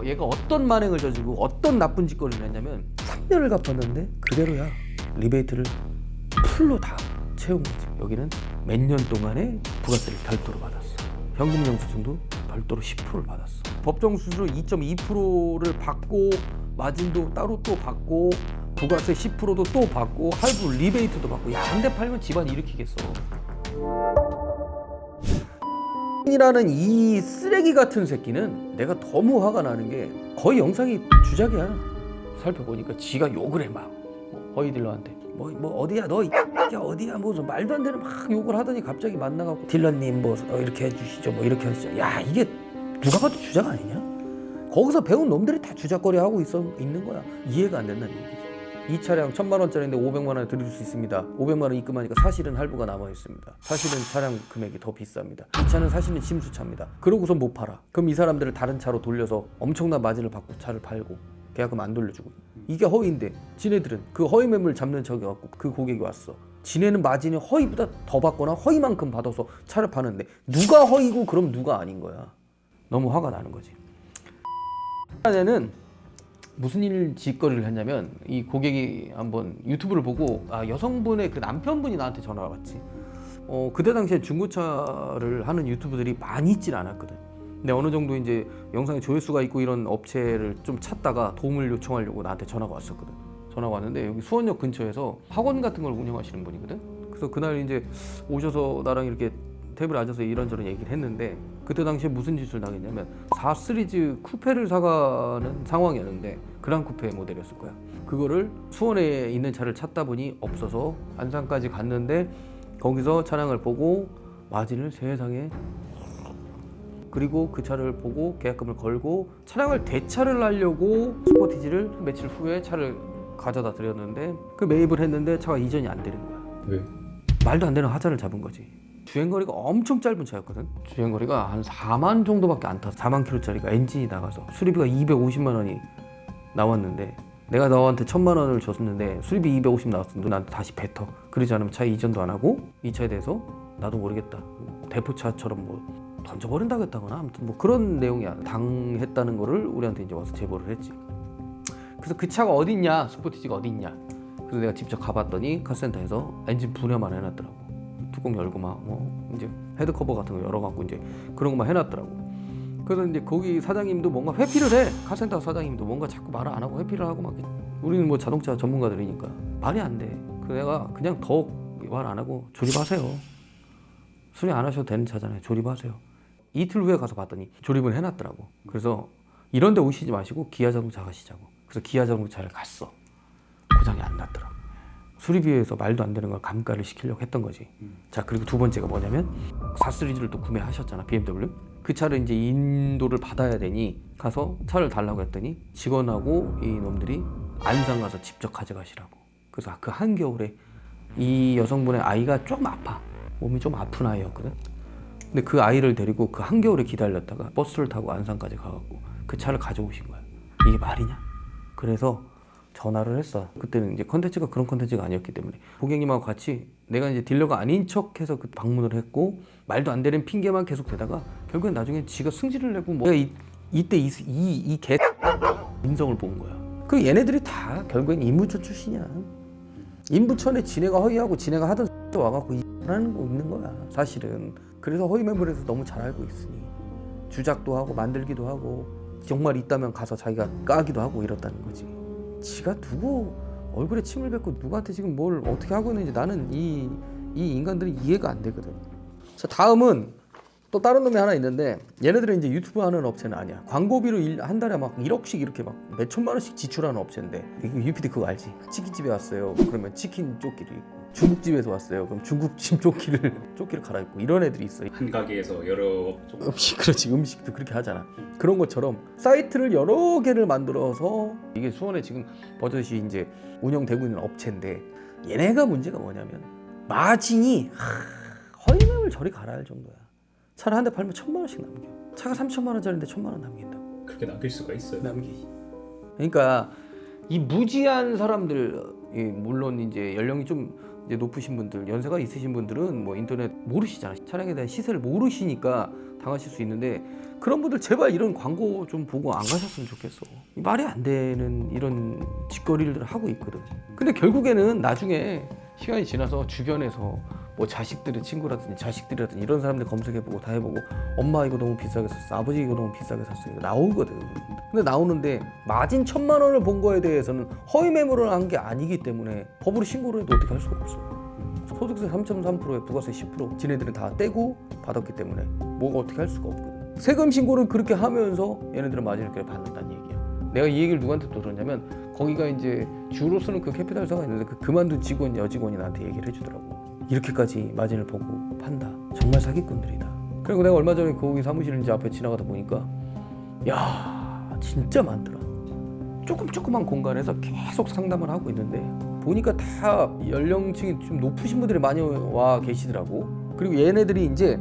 어, 얘가 어떤 만행을 저지르고 어떤 나쁜 짓거리를 했냐면 3년을 갚았는데 그대로야. 리베이트를 풀로 다 채운 거지. 여기는 몇 년 동안의 부가세를 별도로 받았어. 현금 영수증도 별도로 10%를 받았어. 법정 수수료 2.2%를 받고 마진도 따로 또 받고 부가세 10%도 또 받고 할부 리베이트도 받고 야 한 대 팔면 집안 일으키겠어 이라는 이 쓰레기 같은 새끼는 내가 너무 화가 나는 게 거의 영상이 주작이야. 살펴보니까 지가 욕을 해 막. 뭐 허이딜러한테 뭐, 뭐 어디야 너이 X야 어디야 뭐좀 말도 안 되는 막 욕을 하더니 갑자기 만나갖고 딜러님 뭐 어, 이렇게 해주시죠 뭐 이렇게 하시죠. 야 이게 누가 봐도 주작 아니냐? 거기서 배운 놈들이 다 주작거리 하고 있어 있는 거야. 이해가 안 된다는 얘기지. 이 차량 천만 원짜리인데 500만 원에 드릴 수 있습니다. 500만 원 입금하니까 사실은 할부가 남아 있습니다. 사실은 차량 금액이 더 비쌉니다. 이 차는 사실은 심수차입니다. 그러고서 못 팔아. 그럼 이 사람들을 다른 차로 돌려서 엄청난 마진을 받고 차를 팔고 계약금 안 돌려주고 이게 허위인데 지네들은 그 허위 매물 잡는 척이 갖고 그 고객이 왔어. 지네는 마진이 허위보다 더 받거나 허위만큼 받아서 차를 파는데 누가 허위고 그럼 누가 아닌 거야. 너무 화가 나는 거지. 에는 무슨 일 짓거리를 했냐면 이 고객이 한번 유튜브를 보고 아 여성분의 그 남편분이 나한테 전화가 왔지. 어 그때 당시에 중고차를 하는 유튜브들이 많이 있진 않았거든. 근데 어느 정도 이제 영상에 조회수가 있고 이런 업체를 좀 찾다가 도움을 요청하려고 나한테 전화가 왔었거든. 전화가 왔는데 여기 수원역 근처에서 학원 같은 걸 운영하시는 분이거든. 그래서 그날 이제 오셔서 나랑 이렇게 테이블에 앉아서 이런저런 얘기를 했는데 그때 당시에 무슨 짓을 당했냐면 4 시리즈 쿠페를 사가는 상황이었는데 그랑 쿠페 모델이었을 거야. 그거를 수원에 있는 차를 찾다 보니 없어서 안산까지 갔는데 거기서 차량을 보고 마진을 세상에 그리고 그 차를 보고 계약금을 걸고 차량을 대차를 하려고 스포티지를 며칠 후에 차를 가져다 드렸는데 그 매입을 했는데 차가 이전이 안 되는 거야. 왜? 말도 안 되는 하자를 잡은 거지. 주행거리가 엄청 짧은 차였거든. 주행거리가 한 4만 정도밖에 안 타서 4만 킬로짜리가 엔진이 나가서 수리비가 250만 원이 나왔는데 내가 너한테 천만 원을 줬는데 수리비 250 나왔는데 나한테 다시 뱉어. 그러지 않으면 차 이전도 안 하고 이 차에 대해서 나도 모르겠다. 대포차처럼 뭐 던져버린다고 했다거나 아무튼 뭐 그런 내용이야. 당했다는 거를 우리한테 이제 와서 제보를 했지. 그래서 그 차가 어디 있냐? 스포티지가 어디 있냐? 그래서 내가 직접 가봤더니 카센터에서 엔진 분해만 해놨더라고. 뚜껑 열고 막 뭐 이제 헤드 커버 같은 거 열어갖고 이제 그런 것만 해놨더라고. 그래서 이제 거기 사장님도 뭔가 회피를 해. 카센터 사장님도 뭔가 자꾸 말을 안 하고 회피를 하고 막 우리는 뭐 자동차 전문가들이니까 말이 안 돼. 그 내가 그냥 더말안 하고 조립하세요. 수리 안 하셔도 되는 차잖아요. 조립하세요. 이틀 후에 가서 봤더니 조립을 해놨더라고. 그래서 이런 데 오시지 마시고 기아 자동차 가시자고. 그래서 기아 자동차를 갔어. 고장이 안 났더라고. 수리비에서 말도 안 되는 걸 감가를 시키려고 했던 거지. 자 그리고 두 번째가 뭐냐면 4 시리즈를 또 구매하셨잖아 BMW. 그 차를 이제 인도를 받아야 되니 가서 차를 달라고 했더니 직원하고 이 놈들이 안산 가서 직접 가져가시라고. 그래서 그 한겨울에 이 여성분의 아이가 좀 아파. 몸이 좀 아픈 아이였거든. 근데 그 아이를 데리고 그 한겨울에 기다렸다가 버스를 타고 안산까지 가갖고 그 차를 가져오신 거야. 이게 말이냐? 그래서 전화를 했어. 그때는 이제 컨텐츠가 그런 컨텐츠가 아니었기 때문에 고객님하고 같이 내가 이제 딜러가 아닌 척해서 그 방문을 했고 말도 안 되는 핑계만 계속 대다가 결국엔 나중에 지가 승질을 내고 뭐 내가 이, 이때 이이개 인성을 본 거야. 그 얘네들이 다 결국엔 인무촌 출신이야. 인부천에 지네가 허위하고 지네가 하던 와갖고 이라는 거 있는 거야. 사실은 그래서 허위 매물에서 너무 잘 알고 있으니 주작도 하고 만들기도 하고 정말 있다면 가서 자기가 까기도 하고 이렇다는 거지. 지가 누구 얼굴에 침을 뱉고 누구한테 지금 뭘 어떻게 하고 있는지 나는 이, 이 인간들이 이해가 안 되거든. 자, 다음은 또 다른 놈이 하나 있는데 얘네들은 이제 유튜브 하는 업체는 아니야. 광고비로 일, 한 달에 막 1억씩 이렇게 막 몇 천만 원씩 지출하는 업체인데 이거 UPD 그거 알지? 치킨집에 왔어요. 그러면 치킨 조끼를 입고 중국집에서 왔어요. 그럼 중국집 조끼를 조끼를 갈아입고 이런 애들이 있어. 한 가게에서 여러 종 음식 그렇지. 음식도 그렇게 하잖아. 그런 것처럼 사이트를 여러 개를 만들어서 이게 수원에 지금 버젓이 이제 운영되고 있는 업체인데 얘네가 문제가 뭐냐면 마진이 하, 허위매물 저리 할 정도야. 차를 한 대 팔면 천만 원씩 남겨. 차가 삼천만 원짜리인데 천만 원 남긴다고. 그렇게 남길 수가 있어요. 남기지 그러니까 이 무지한 사람들 이 물론 이제 연령이 좀 높으신 분들, 연세가 있으신 분들은 뭐 인터넷 모르시잖아. 차량에 대한 시세를 모르시니까 당하실 수 있는데 그런 분들 제발 이런 광고 좀 보고 안 가셨으면 좋겠어. 말이 안 되는 이런 짓거리를 하고 있거든. 근데 결국에는 나중에 시간이 지나서 주변에서 뭐 자식들의 친구라든지 자식들이라든지 이런 사람들 검색해보고 다 해보고 엄마 이거 너무 비싸게 샀어 아버지 이거 너무 비싸게 샀어 이거 나오거든. 근데 나오는데 마진 천만 원을 본 거에 대해서는 허위 매물을 한 게 아니기 때문에 법으로 신고를 해도 어떻게 할 수가 없어. 소득세 3.3%에 부가세 10% 지네들은 다 떼고 받았기 때문에 뭐가 어떻게 할 수가 없거든. 세금 신고를 그렇게 하면서 얘네들은 마진을 그렇게 받는다는 얘기야. 내가 이 얘기를 누구한테 또 들었냐면 거기가 이제 주로 쓰는 그 캐피탈사가 있는데 그 그만둔 직원 여직원이 나한테 얘기를 해주더라고 이렇게까지 마진을 보고 판다. 정말 사기꾼들이다. 그리고 내가 얼마 전에 거기 사무실 이제 앞에 지나가다 보니까 야 진짜 많더라. 조금 조그만 공간에서 계속 상담을 하고 있는데 보니까 다 연령층이 좀 높으신 분들이 많이 와 계시더라고. 그리고 얘네들이 이제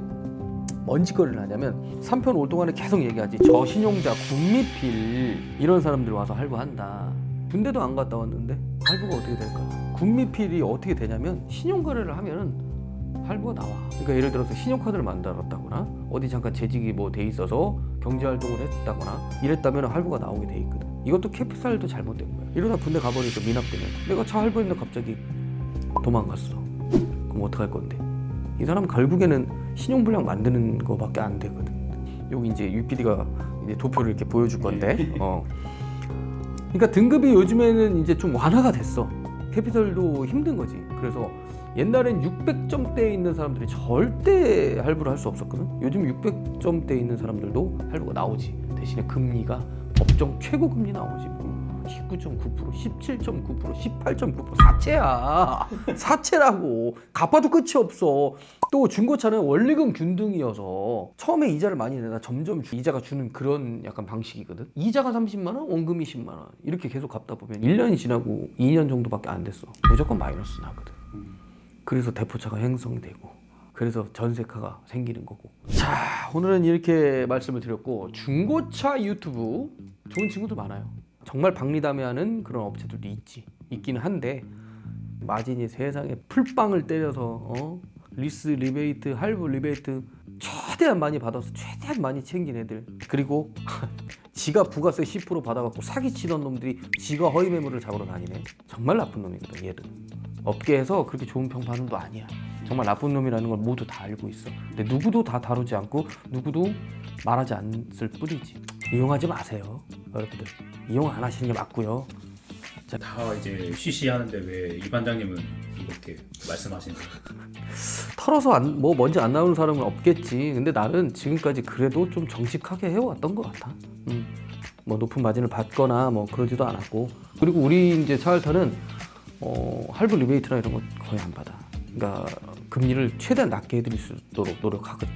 뭔 짓거리를 하냐면 3편 올 동안에 계속 얘기하지. 저신용자 군미필 이런 사람들 와서 할부한다. 군대도 안 갔다 왔는데 할부가 어떻게 될까 군미필이 어떻게 되냐면 신용거래를 하면은 할부가 나와. 그러니까 예를 들어서 신용카드를 만들었다거나 어디 잠깐 재직이 뭐 돼 있어서 경제활동을 했다거나 이랬다면 할부가 나오게 돼 있거든. 이것도 캐피탈도 잘못된 거야. 이러다 군대 가버리니까 미납되면 내가 차 할부했는데 갑자기 도망갔어. 그럼 어떡할 건데? 이 사람은 결국에는 신용불량 만드는 거밖에 안 되거든. 여기 이제 UPD가 이제 도표를 이렇게 보여줄 건데, 어. 그러니까 등급이 요즘에는 이제 좀 완화가 됐어. 캐피털도 힘든 거지. 그래서 옛날엔 600점대에 있는 사람들이 절대 할부를 할 수 없었거든. 요즘 600점대에 있는 사람들도 할부가 나오지. 대신에 금리가 법정 최고 금리 나오지. 뭐. 19.9%, 17.9%, 18.9% 사채야. 사채라고. 갚아도 끝이 없어. 또 중고차는 원리금 균등이어서 처음에 이자를 많이 내다 점점 주- 이자가 주는 그런 약간 방식이거든. 이자가 30만 원, 원금이 10만 원. 이렇게 계속 갚다 보면 1년이 지나고 2년 정도밖에 안 됐어. 무조건 마이너스 나거든. 그래서 대포차가 형성되고 그래서 전세카가 생기는 거고. 자, 오늘은 이렇게 말씀을 드렸고 중고차 유튜브 좋은 친구들 많아요. 정말 박리담회하는 그런 업체들도 있지. 있기는 한데 마진이 세상에 풀빵을 때려서 어? 리스 리베이트, 할부 리베이트 최대한 많이 받아서 최대한 많이 챙긴 애들. 그리고 지가 부가세 10% 받아갖고 사기치던 놈들이 지가 허위 매물을 잡으러 다니네. 정말 나쁜 놈이거든 얘들 업계에서 그렇게 좋은 평 받는 도 아니야. 정말 나쁜 놈이라는 걸 모두 다 알고 있어. 근데 누구도 다 다루지 않고 누구도 말하지 않을 뿐이지 이용하지 마세요 여러분들 이용 안 하시는 게 맞고요 다 이제 쉬쉬 하는데 왜 이 반장님은 이렇게 말씀하시는 거예요? 털어서 안, 뭐 먼저 안 나오는 사람은 없겠지. 근데 나는 지금까지 그래도 좀 정직하게 해왔던 것 같아. 음. 뭐 높은 마진을 받거나 뭐 그러지도 않았고. 그리고 우리 이제 차알타는 어, 할부 리베이트나 이런 거 거의 안 받아. 그러니까 금리를 최대한 낮게 해드릴 수 있도록 노력하거든.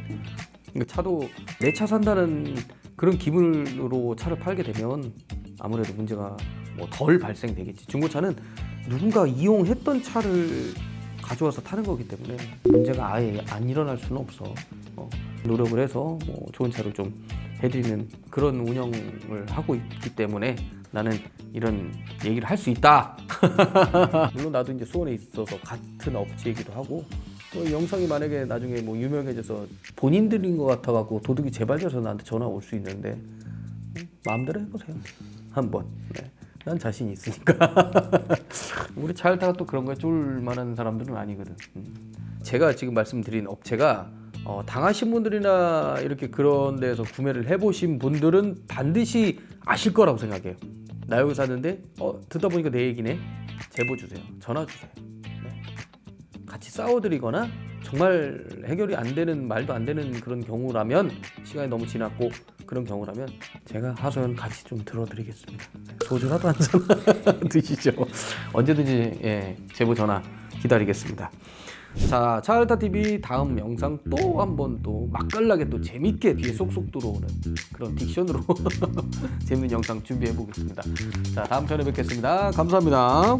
그러니까 차도 내 차 산다는 그런 기분으로 차를 팔게 되면 아무래도 문제가 뭐 덜 발생되겠지. 중고차는 누군가 이용했던 차를 가져와서 타는 거기 때문에 문제가 아예 안 일어날 수는 없어. 어, 노력을 해서 뭐 좋은 차를 좀 해드리는 그런 운영을 하고 있기 때문에 나는 이런 얘기를 할 수 있다. 물론 나도 이제 수원에 있어서 같은 업체이기도 하고 또 영상이 만약에 나중에 뭐 유명해져서 본인들인 것 같아갖고 도둑이 재발져서 나한테 전화 올 수 있는데 음, 마음대로 해보세요. 한번. 네. 난 자신 있으니까. 우리 차일타가 또 그런 거에 쫄 만한 사람들은 아니거든. 음. 제가 지금 말씀드린 업체가 어, 당하신 분들이나 이렇게 그런 데서 구매를 해보신 분들은 반드시 아실 거라고 생각해요. 나 여기 사는데 어, 듣다 보니까 내 얘기네. 제보 주세요. 전화 주세요. 네. 같이 싸워드리거나 정말 해결이 안 되는 말도 안 되는 그런 경우라면 시간이 너무 지났고 그런 경우라면 제가 하소연 같이 좀 들어드리겠습니다. 소주라도 한 잔 드시죠. 언제든지 예, 제보 전화 기다리겠습니다. 자, 차알타 TV 다음 영상 또 한번 또 맛깔나게 또 재밌게 뒤에 쏙쏙 들어오는 그런 딕션으로 재밌는 영상 준비해 보겠습니다. 자, 다음 편에 뵙겠습니다. 감사합니다.